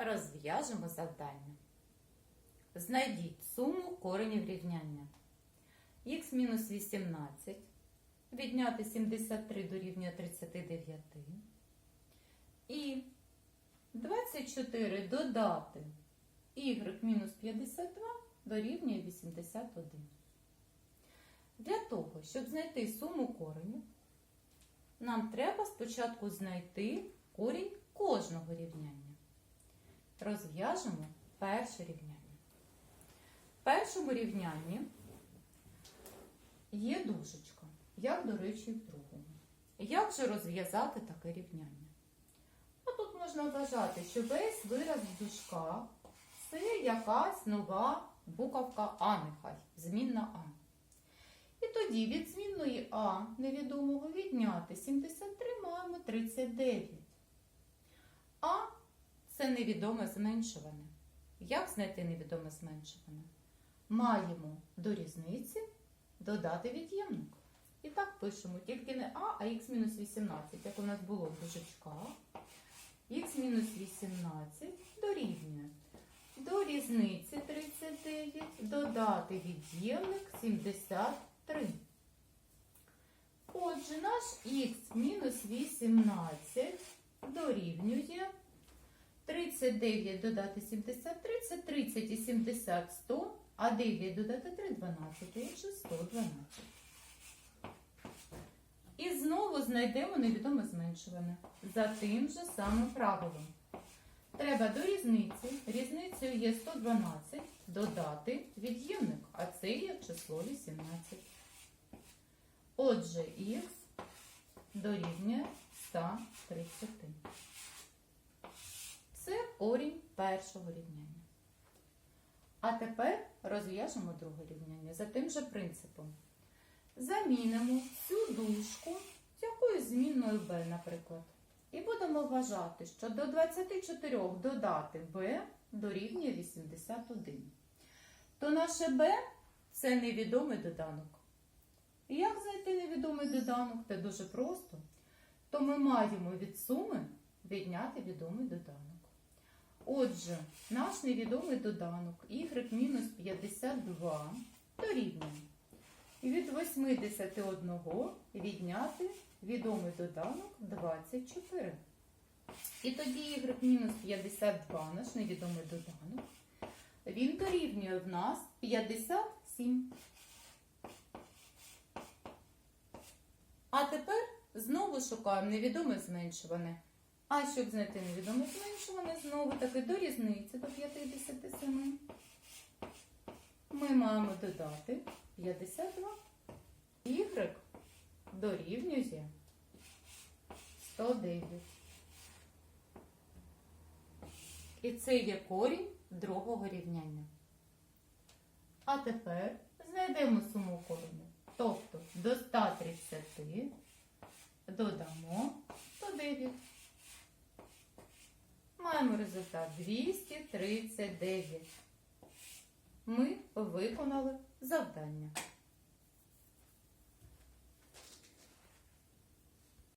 Розв'яжемо завдання. Знайдіть суму коренів рівняння. х мінус 18 відняти 73 дорівнює 39. І 24 додати y мінус 52 дорівнює 81. Для того, щоб знайти суму коренів, нам треба спочатку знайти корінь кожного рівняння. Розв'яжемо перше рівняння. В першому рівнянні є дужечка, як, до речі, в другому. Як же розв'язати таке рівняння? А тут можна вважати, що весь вираз в дужках це якась нова буковка А нехай, змінна А. І тоді від змінної А невідомого відняти 73 маємо 39. Невідоме зменшуване. Як знайти невідоме зменшуване? Маємо до різниці додати від'ємник. І так пишемо тільки не А, а х-18, як у нас було в дужечках. х-18 дорівнює. До різниці 39 додати від'ємник 73. Отже, наш х мінус 18 дорівнює 39 додати 73 це 30 і 70 100, а 9 додати 3 12, отже 112. І знову знайдемо невідоме зменшуване за тим же самим правилом. Треба до різниці, різницею є 112, додати від'ємник, а це є число 18. Отже, х дорівнює 130. Корінь першого рівняння. А тепер розв'яжемо друге рівняння за тим же принципом. Замінимо цю дужку з якоюсь змінною b, наприклад. І будемо вважати, що до 24 додати b дорівнює 81. То наше b це невідомий доданок. І як знайти невідомий доданок? Це дуже просто. То ми маємо від суми відняти відомий доданок. Отже, наш невідомий доданок y мінус 52 дорівнює. Від 81 відняти відомий доданок 24. І тоді y мінус 52, наш невідомий доданок, він дорівнює в нас 57. А тепер знову шукаємо невідоме зменшуване. А щоб знайти невідоме зменшуване, знову таки до різниці до 57. Ми маємо додати 52. Y дорівнює 109. І це є корінь другого рівняння. А тепер знайдемо суму коренів. Тобто до 130 додамо 109. Маємо результат 239. Ми виконали завдання.